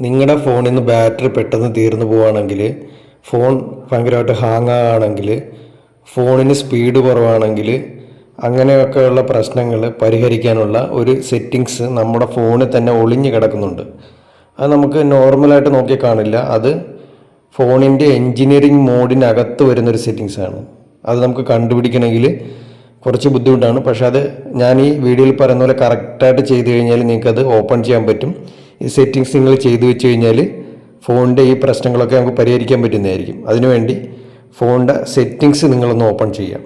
നിങ്ങളുടെ ഫോണിൽ നിന്ന് ബാറ്ററി പെട്ടെന്ന് തീർന്നു പോവുകയാണെങ്കിൽ ഫോൺ ഭയങ്കരമായിട്ട് ഹാങ് ആണെങ്കിൽ ഫോണിന് സ്പീഡ് കുറവാണെങ്കിൽ അങ്ങനെയൊക്കെയുള്ള പ്രശ്നങ്ങൾ പരിഹരിക്കാനുള്ള ഒരു സെറ്റിങ്സ് നമ്മുടെ ഫോണിൽ തന്നെ ഒളിഞ്ഞു കിടക്കുന്നുണ്ട്. അത് നമുക്ക് നോർമലായിട്ട് നോക്കിയാൽ കാണില്ല. അത് ഫോണിന്റെ എൻജിനീയറിംഗ് മോഡിനകത്ത് വരുന്നൊരു ആണ്. അത് നമുക്ക് കണ്ടുപിടിക്കണമെങ്കിൽ കുറച്ച് ബുദ്ധിമുട്ടാണ്. പക്ഷേ അത് ഞാൻ ഈ വീഡിയോയിൽ പറയുന്ന പോലെ കറക്റ്റായിട്ട് ചെയ്ത് കഴിഞ്ഞാൽ നിങ്ങൾക്കത് ഓപ്പൺ ചെയ്യാൻ പറ്റും. സെറ്റിങ്സ് നിങ്ങൾ ചെയ്തു വെച്ച് കഴിഞ്ഞാൽ ഫോണിന്റെ ഈ പ്രശ്നങ്ങളൊക്കെ നമുക്ക് പരിഹരിക്കാൻ പറ്റുന്നതായിരിക്കും. അതിനുവേണ്ടി ഫോണിന്റെ സെറ്റിങ്സ് നിങ്ങളൊന്ന് ഓപ്പൺ ചെയ്യാം.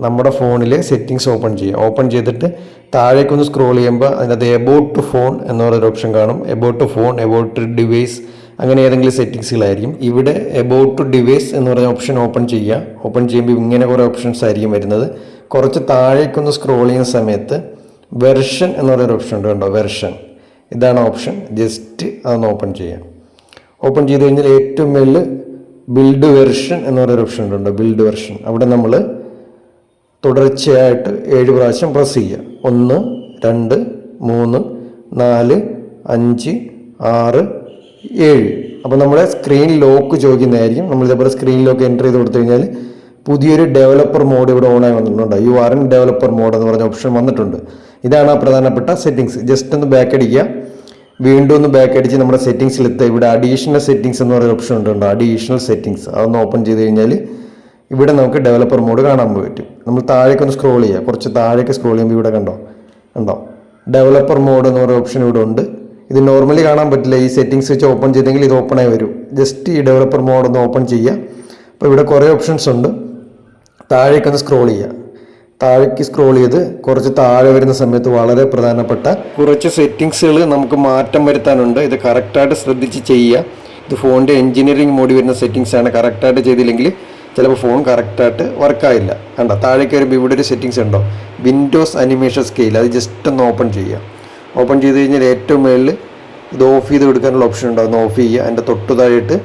നമ്മുടെ ഫോണിലെ സെറ്റിങ്സ് ഓപ്പൺ ചെയ്യുക ഓപ്പൺ ചെയ്തിട്ട് താഴേക്കൊന്ന് സ്ക്രോൾ ചെയ്യുമ്പോൾ അതിനകത്ത് എബൌട്ട് ടു ഫോൺ എന്ന് പറയുന്ന ഓപ്ഷൻ കാണും. About to phone about to device അങ്ങനെ ഏതെങ്കിലും സെറ്റിങ്സുകളായിരിക്കും ഇവിടെ എബൌട്ട് ടു ഡിവൈസ് എന്ന് പറയുന്ന ഓപ്ഷൻ ഓപ്പൺ ചെയ്യുക. ഓപ്പൺ ചെയ്യുമ്പോൾ ഇങ്ങനെ കുറേ ഓപ്ഷൻസ് ആയിരിക്കും വരുന്നത്. കുറച്ച് താഴേക്കൊന്ന് സ്ക്രോൾ ചെയ്യുന്ന സമയത്ത് വെർഷൻ എന്ന് പറയുന്ന ഓപ്ഷൻ ഉണ്ട് കണ്ടോ? വെർഷൻ ഇതാണ് ഓപ്ഷൻ. ജസ്റ്റ് അതൊന്ന് ഓപ്പൺ ചെയ്യാം. ഓപ്പൺ ചെയ്ത് കഴിഞ്ഞാൽ ഏറ്റവും മേളിൽ ബിൽഡ് വെർഷൻ എന്ന് പറയുന്ന ഓപ്ഷൻ ഉണ്ട് ബിൽഡ് വെർഷൻ അവിടെ നമ്മൾ തുടർച്ചയായിട്ട് ഏഴ് പ്രാവശ്യം പ്രസ് ചെയ്യുക. ഒന്ന് രണ്ട് മൂന്ന് നാല് അഞ്ച് ആറ് ഏഴ്. അപ്പോൾ നമ്മുടെ സ്ക്രീൻ ലോക്ക് ചോദിക്കുന്നതായിരിക്കും. നമ്മൾ ഇതേപോലെ സ്ക്രീൻ ലോക്ക് എന്റർ ചെയ്ത് കൊടുത്തു കഴിഞ്ഞാൽ പുതിയൊരു ഡെവലപ്പർ മോഡ് ഇവിടെ ഓണായി വന്നിട്ടുണ്ട്. You are in developer mode എന്ന് പറഞ്ഞ ഓപ്ഷൻ വന്നിട്ടുണ്ട്. ഇതാണ് ആ പ്രധാനപ്പെട്ട സെറ്റിങ്സ് ജസ്റ്റ് ഒന്ന് ബാക്ക് അടിക്കുക. വീണ്ടും ഒന്ന് ബാക്ക് അടിച്ച് നമ്മുടെ സെറ്റിങ്സിലെത്തുക ഇവിടെ അഡീഷണൽ സെറ്റിങ്സ് എന്ന് പറയുന്ന ഓപ്ഷൻ ഉണ്ട്. അഡീഷണൽ സെറ്റിങ്സ് അതൊന്ന് ഓപ്പൺ ചെയ്ത് കഴിഞ്ഞാൽ ഇവിടെ നമുക്ക് ഡെവലപ്പർ മോഡ് കാണാൻ പറ്റും. നമ്മൾ താഴേക്ക് ഒന്ന് സ്ക്രോൾ ചെയ്യുക. കുറച്ച് താഴേക്ക് സ്ക്രോൾ ചെയ്യുമ്പോൾ ഇവിടെ കണ്ടോ? കണ്ടോ? ഡെവലപ്പർ മോഡ് എന്ന് പറയുന്ന ഓപ്ഷൻ ഇവിടെ ഉണ്ട്. ഇത് നോർമലി കാണാൻ പറ്റില്ല. ഈ സെറ്റിങ്സ് വെച്ച് ഓപ്പൺ ചെയ്തെങ്കിൽ ഇത് ഓപ്പൺ ആയി വരും. ജസ്റ്റ് ഈ ഡെവലപ്പർ മോഡ് ഒന്ന് ഓപ്പൺ ചെയ്യുക. അപ്പോൾ ഇവിടെ കുറേ ഓപ്ഷൻസ് ഉണ്ട്. താഴേക്ക് ഒന്ന് സ്ക്രോൾ ചെയ്യുക. താഴേക്ക് സ്ക്രോൾ ചെയ്ത് കുറച്ച് താഴെ വരുന്ന സമയത്ത് വളരെ പ്രധാനപ്പെട്ട കുറച്ച് സെറ്റിങ്സുകൾ നമുക്ക് മാറ്റം വരുത്താനുണ്ട്. ഇത് കറക്റ്റായിട്ട് ശ്രദ്ധിച്ച് ചെയ്യുക. ഇത് ഫോണിന്റെ എഞ്ചിനീയറിംഗ് മോഡി വരുന്ന സെറ്റിങ്സ് ആണ് കറക്റ്റായിട്ട് ചെയ്തില്ലെങ്കിൽ ചിലപ്പോൾ ഫോൺ കറക്റ്റായിട്ട് വർക്കായില്ല കണ്ട? താഴേക്ക് വരുമ്പോൾ ഇവിടെ ഒരു സെറ്റിങ്സ് ഉണ്ടോ? വിൻഡോസ് അനിമേഷൻ സ്കെയിൽ അത് ജസ്റ്റ് ഒന്ന് ഓപ്പൺ ചെയ്യുക. ഓപ്പൺ ചെയ്ത് കഴിഞ്ഞാൽ ഏറ്റവും മുകളിൽ ഇത് ഓഫ് ചെയ്ത് കൊടുക്കാനുള്ള ഓപ്ഷൻ ഉണ്ടോ? അതൊന്ന് ഓഫ് ചെയ്യുക. അതിന്റെ തൊട്ട് താഴെയിട്ട്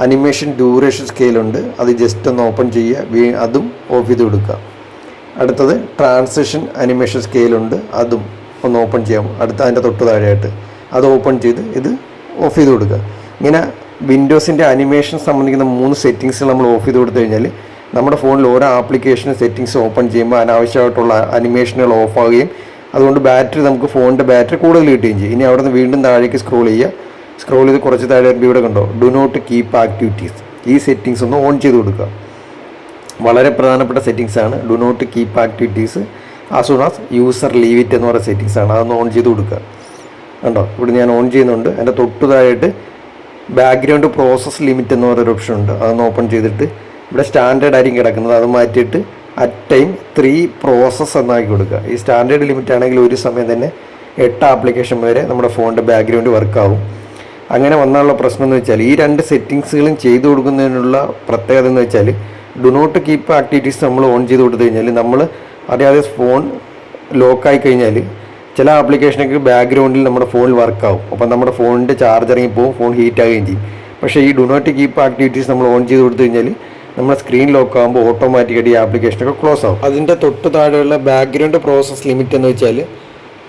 അനിമേഷൻ ഡ്യൂറേഷൻ സ്കെയിലുണ്ട്. അത് ജസ്റ്റ് ഒന്ന് ഓപ്പൺ ചെയ്യുക. അതും ഓഫ് ചെയ്ത് കൊടുക്കുക. അടുത്തത് ട്രാൻസിഷൻ അനിമേഷൻ സ്കെയിലുണ്ട്. അതും ഒന്ന് ഓപ്പൺ ചെയ്യാം. അടുത്ത അതിന്റെ തൊട്ട് താഴെയായിട്ട്. അത് ഓപ്പൺ ചെയ്ത് ഇത് ഓഫ് ചെയ്ത് കൊടുക്കുക. ഇങ്ങനെ വിൻഡോസിന്റെ അനിമേഷൻ സംബന്ധിക്കുന്ന മൂന്ന് സെറ്റിങ്സ് നമ്മൾ ഓഫ് ചെയ്ത് കൊടുത്തു കഴിഞ്ഞാൽ നമ്മുടെ ഫോണിൽ ഓരോ ആപ്ലിക്കേഷൻ സെറ്റിങ്സ് ഓപ്പൺ ചെയ്യുമ്പോൾ അനാവശ്യമായിട്ടുള്ള അനിമേഷനുകൾ ഓഫ് ആവുകയും അതുകൊണ്ട് ബാറ്ററി നമുക്ക് ഫോണിന്റെ ബാറ്ററി കൂടുതൽ കിട്ടുകയും ചെയ്യും. ഇനി അവിടെ നിന്ന് വീണ്ടും താഴേക്ക് സ്ക്രോൾ ചെയ്യുക. സ്ക്രോൾ ചെയ്ത് കുറച്ച് താഴെ ഇവിടെ കണ്ടോ? ഡു നോട്ട് കീപ്പ് ആക്ടിവിറ്റീസ് ഈ സെറ്റിങ്സ് ഒന്ന് ഓൺ ചെയ്ത് കൊടുക്കുക വളരെ പ്രധാനപ്പെട്ട സെറ്റിങ്സ് ആണ്. Do not keep activities as soon as user leave it എന്ന് പറയുന്ന സെറ്റിങ്സ് ആണ്. അതൊന്ന് ഓൺ ചെയ്ത് കൊടുക്കുക കണ്ടോ? ഇവിടെ ഞാൻ ഓൺ ചെയ്യുന്നുണ്ട്. എന്റെ തൊട്ട് താഴെയായിട്ട് ബാക്ക്ഗ്രൗണ്ട് പ്രോസസ് ലിമിറ്റ് എന്ന് പറയുന്ന ഓപ്ഷൻ ഉണ്ട്. അതൊന്ന് ഓപ്പൺ ചെയ്തിട്ട് ഇവിടെ സ്റ്റാൻഡേർഡ് ആയിരിക്കും കിടക്കുന്നത്. അത് മാറ്റിയിട്ട് അറ്റ് ടൈം ത്രീ പ്രോസസ്സ് എന്നാക്കി കൊടുക്കുക ഈ സ്റ്റാൻഡേർഡ് ലിമിറ്റ് ആണെങ്കിൽ ഒരു സമയം തന്നെ എട്ട് ആപ്ലിക്കേഷൻ വരെ നമ്മുടെ ഫോണിന്റെ ബാക്ക്ഗ്രൗണ്ട് വർക്കാവും അങ്ങനെ വന്നാലുള്ള പ്രശ്നം എന്ന് വെച്ചാൽ ഈ രണ്ട് സെറ്റിങ്സുകളും ചെയ്തു കൊടുക്കുന്നതിനുള്ള പ്രത്യേകത എന്ന് വെച്ചാൽ ഡു നോട്ട് കീപ്പ് ആക്ടിവിറ്റീസ് നമ്മൾ ഓൺ ചെയ്ത് കൊടുത്തു കഴിഞ്ഞാൽ നമ്മൾ അറിയാതെ ഫോൺ ലോക്കായി കഴിഞ്ഞാൽ ചില ആപ്ലിക്കേഷനൊക്കെ ബാക്ക്ഗ്രൗണ്ടിൽ നമ്മുടെ ഫോണിൽ വർക്കാവും അപ്പം നമ്മുടെ ഫോണിന്റെ ചാർജ് ഇറങ്ങിപ്പോവും ഫോൺ ഹീറ്റ് ചെയ്യും. പക്ഷേ ഈ ഡു നോട്ട് കീപ്പ് ആക്ടിവിറ്റീസ് നമ്മൾ ഓൺ ചെയ്ത് കൊടുത്തു കഴിഞ്ഞാൽ നമ്മുടെ സ്ക്രീൻ ലോക്ക് ആകുമ്പോൾ ഓട്ടോമാറ്റിക്കായിട്ട് ഈ ആപ്ലിക്കേഷനൊക്കെ ക്ലോസ് ആവും. അതിന്റെ തൊട്ട് താഴെയുള്ള ബാക്ക്ഗ്രൗണ്ട് പ്രോസസ് ലിമിറ്റ് എന്ന് വെച്ചാൽ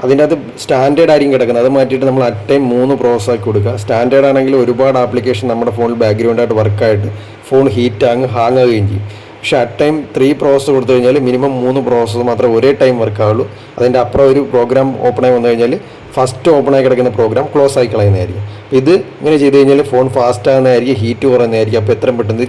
അതിന്റെ അത് സ്റ്റാൻഡേർഡ് ആയിരിക്കും കിടക്കുന്നത്. അത് മാറ്റിയിട്ട് നമ്മൾ അറ്റ് ടൈം മൂന്ന് പ്രോസസ് ആക്കി കൊടുക്കുക. സ്റ്റാൻഡേർഡ് ആണെങ്കിൽ ഒരുപാട് ആപ്ലിക്കേഷൻ നമ്മുടെ ഫോണിൽ ബാക്ക്ഗ്രൗണ്ടായിട്ട് വർക്കായിട്ട് ഫോൺ ഹീറ്റ് ആങ്ങ് ഹാങ് ആവുകയും ചെയ്യും. പക്ഷേ അറ്റ് ടൈം ത്രീ പ്രോസസ്സ് കൊടുത്തു കഴിഞ്ഞാൽ മിനിമം മൂന്ന് പ്രോസസ്സ് മാത്രമേ ഒരേ ടൈം വർക്ക് ആവുള്ളൂ. അതിന്റെ അപ്പുറം ഒരു പ്രോഗ്രാം ഓപ്പൺ ആയി വന്നു കഴിഞ്ഞാൽ ഫസ്റ്റ് ഓപ്പൺ ആയി കിടക്കുന്ന പ്രോഗ്രാം ക്ലോസ് ആയി കളയുന്നതായിരിക്കും. ഇത് ഇങ്ങനെ ചെയ്ത് കഴിഞ്ഞാൽ ഫോൺ ഫാസ്റ്റ് ആകുന്നതായിരിക്കും ഹീറ്റ് കുറയുന്നതായിരിക്കും. അപ്പോൾ എത്രയും പെട്ടെന്ന്